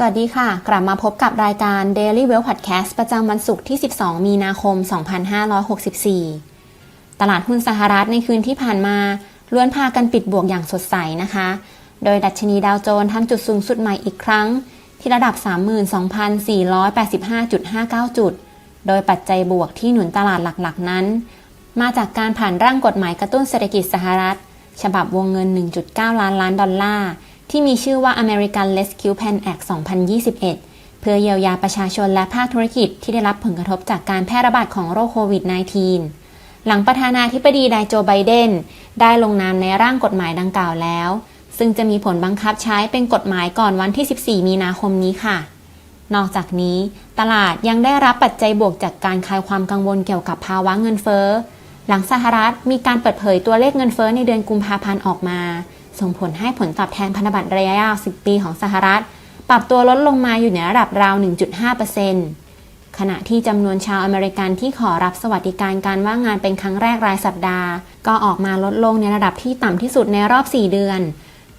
สวัสดีค่ะ กลับมาพบกับรายการ Daily Well Podcast ประจำวันศุกร์ที่ 12 มีนาคม 2564 ตลาดหุ้นสหรัฐในคืนที่ผ่านมาล้วนพากันปิดบวกอย่างสดใสนะคะ โดยดัชนีดาวโจนส์ทำจุดสูงสุดใหม่อีกครั้ง ที่ระดับ 32,485.59 จุด โดยปัจจัยบวกที่หนุนตลาดหลักๆ นั้น มาจากการผ่านร่างกฎหมายกระตุ้นเศรษฐกิจสหรัฐ ฉบับวงเงิน 1.9 ล้านล้านดอลลาร์ ที่มีชื่อว่า American Rescue Plan Act 2021 เพื่อเยียวยาประชาชนและภาคธุรกิจที่ได้รับผลกระทบจากการแพร่ระบาดของโรคโควิด -19 หลังประธานาธิบดีนายโจไบเดนได้ลงนามในร่างกฎหมายดังกล่าวแล้ว ซึ่งจะมีผลบังคับใช้เป็นกฎหมายก่อนวันที่ 14 มีนาคมนี้ค่ะ นอกจากนี้ ตลาดยังได้รับปัจจัยบวกจากการคลายความกังวลเกี่ยวกับภาวะเงินเฟ้อหลังสหรัฐมีการเปิดเผยตัวเลขเงินเฟ้อในเดือนกุมภาพันธ์ออกมา ส่งผลให้ผลตอบแทนพันธบัตรระยะยาว 10 ปีของสหรัฐ ปรับตัวลดลงมาอยู่ในระดับราว 1.5%ขณะที่จำนวนชาวอเมริกันที่ขอรับสวัสดิการการว่างงานเป็นครั้งแรกรายสัปดาห์ ก็ออกมาลดลงในระดับที่ต่ำที่สุดในรอบ 4 เดือน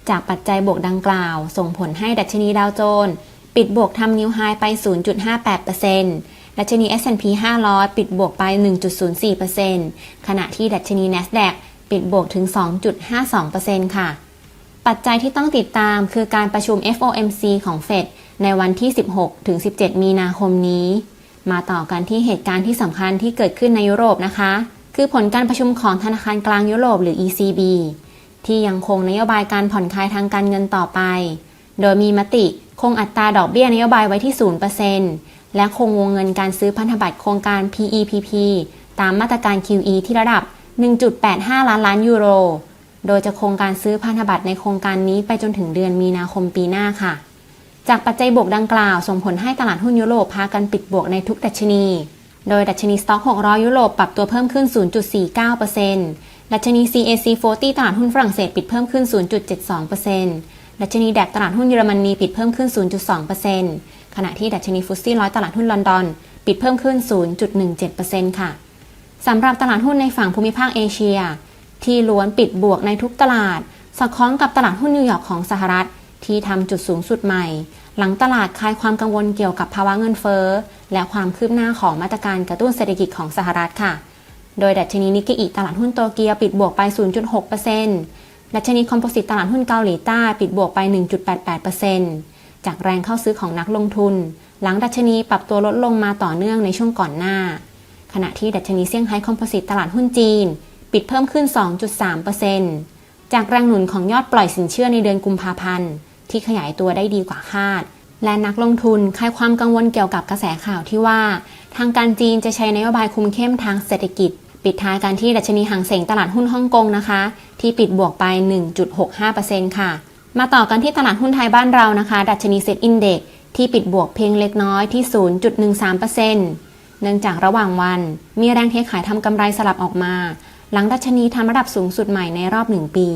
จากปัจจัยบวกดังกล่าว ส่งผลให้ดัชนีดาวโจนส์ปิดบวกทำนิวไฮไป 0.58%ดัชนี S&P 500 ปิดบวกไป 1.04%ขณะที่ดัชนี NASDAQ ปิดบวกถึง 2.52%ค่ะ ปัจจัยที่ต้องติดตามคือการประชุม FOMC ของเฟดในวันที่ 16 ถึง 17 มีนาคมนี้ มาต่อกันที่เหตุการณ์ที่สำคัญที่เกิดขึ้นในยุโรปนะคะ คือผลการประชุมของธนาคารกลางยุโรปหรือ ECB ที่ยังคงนโยบายการผ่อนคลายทางการเงินต่อไป โดยมีมติคงอัตราดอกเบี้ยนโยบายไว้ที่ 0%และคงวงเงินการซื้อพันธบัตรโครงการ PEPP ตามมาตรการ QE ที่ระดับ 1.85 ล้านล้านยูโร โดยจะคงการซื้อพันธบัตรในโครงการนี้ไปจนถึงเดือนมีนาคมปีหน้าค่ะ จากปัจจัยบวกดังกล่าว ส่งผลให้ตลาดหุ้นยุโรปพากันปิดบวกในทุกดัชนี โดยดัชนีสต็อก600 ยุโรปปรับตัวเพิ่มขึ้น 0.49%ดัชนี CAC 40 ตลาดหุ้นฝรั่งเศสปิดเพิ่มขึ้น 0.72%ดัชนีแดกตลาดหุ้นเยอรมนีปิดเพิ่มขึ้น 0.2%ขณะที่ดัชนีฟุตซี่ร้อยตลาดหุ้นลอนดอน ปิดเพิ่มขึ้น 0.17%ค่ะสำหรับตลาดหุ้นในฝั่งภูมิภาคเอเชีย ที่ล้วนปิดบวกในทุกตลาด สอดคล้องกับตลาดหุ้นนิวยอร์กของสหรัฐ ที่ทำจุดสูงสุดใหม่ หลังตลาดคลายความกังวลเกี่ยวกับภาวะเงินเฟ้อ และความคืบหน้าของมาตรการกระตุ้นเศรษฐกิจของสหรัฐค่ะ โดยดัชนีนิกเกอิตลาดหุ้นโตเกียวปิดบวกไป 0.6%ดัชนีคอมโพสิตตลาดหุ้นเกาหลีใต้ปิดบวกไป 1.88%จากแรงเข้าซื้อของนักลงทุน หลังดัชนีปรับตัวลดลงมาต่อเนื่องในช่วงก่อนหน้า ขณะที่ดัชนีเซี่ยงไฮ้คอมโพสิตตลาดหุ้นจีน ปิดเพิ่มขึ้น 2.3%จากแรงหนุนของยอดปล่อยสินเชื่อในเดือนกุมภาพันธ์ ที่ขยายตัวได้ดีกว่าคาด และนักลงทุนคลายความกังวลเกี่ยวกับกระแสข่าวที่ว่า ทางการจีนจะใช้นโยบายคุมเข้มทางเศรษฐกิจ ปิดท้ายกันที่ดัชนีหางเสงตลาดหุ้นฮ่องกงนะคะ ที่ปิดบวกไป 1.65%ค่ะ มาต่อกันที่ตลาดหุ้นไทยบ้านเรานะคะ ดัชนีเซ็ตอินเด็กที่ปิดบวกเพียงเล็กน้อยที่ 0.13%เนื่องจากระหว่างวันมีแรงเทขายทำกำไรสลับออกมา หลังดัชนีทำระดับสูงสุดใหม่ในรอบ 1 ปี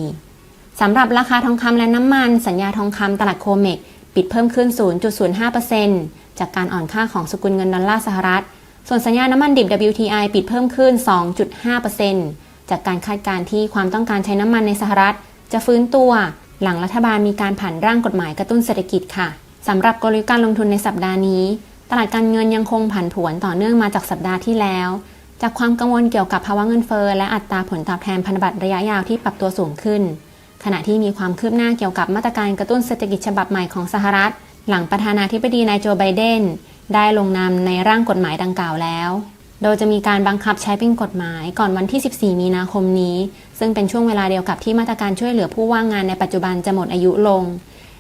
สำหรับราคาทองคำและน้ำมัน สัญญาทองคำตลาดโคเมกปิดเพิ่มขึ้น 0.05%จากการอ่อนค่าของสกุลเงินดอลลาร์สหรัฐ ส่วนสัญญาน้ำมันดิบ WTI ปิดเพิ่มขึ้น 2.5%จากการคาดการณ์ที่ความต้องการใช้น้ำมันในสหรัฐ จะฟื้นตัว หลังรัฐบาลมีการผ่านร่างกฎหมายกระตุ้นเศรษฐกิจค่ะสำหรับกลยุทธ์การลงทุนในสัปดาห์นี้ ตลาดการเงินยังคงผันผวนต่อเนื่องมาจากสัปดาห์ที่แล้ว จากความกังวลเกี่ยวกับภาวะเงินเฟ้อและอัตราผลตอบแทนพันธบัตรระยะยาวที่ปรับตัวสูงขึ้น ขณะที่มีความคืบหน้าเกี่ยวกับมาตรการกระตุ้นเศรษฐกิจฉบับใหม่ของสหรัฐ หลังประธานาธิบดีนายโจไบเดนได้ลงนามในร่างกฎหมายดังกล่าวแล้ว โดยจะมีการบังคับใช้เป็นกฎหมายก่อนวันที่ 14 มีนาคมนี้ ซึ่งเป็นช่วงเวลาเดียวกับที่มาตรการช่วยเหลือผู้ว่างงานในปัจจุบันจะหมดอายุลง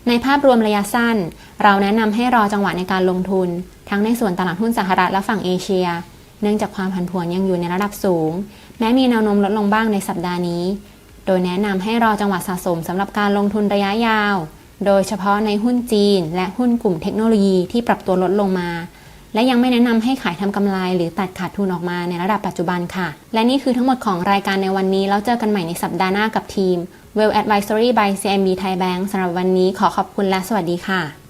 ในภาพรวมระยะสั้น เราแนะนำให้รอจังหวะในการลงทุน ทั้งในส่วนตลาดหุ้นสหรัฐและฝั่งเอเชีย เนื่องจากความผันผวนยังอยู่ในระดับสูง แม้มีแนวโน้มลดลงบ้างในสัปดาห์นี้ โดยแนะนำให้รอจังหวะสะสมสำหรับการลงทุนระยะยาว โดยเฉพาะในหุ้นจีน และหุ้นกลุ่มเทคโนโลยีที่ปรับตัวลดลงมา และยังไม่แนะนำให้ขายทำกำไร หรือตัดขาดทุนออกมาในระดับปัจจุบันค่ะ และนี่คือทั้งหมดของรายการในวันนี้ แล้วเจอกันใหม่ในสัปดาห์หน้ากับทีม Well Advisory by CMB Thai Bank สำหรับวันนี้ขอขอบคุณและสวัสดีค่ะ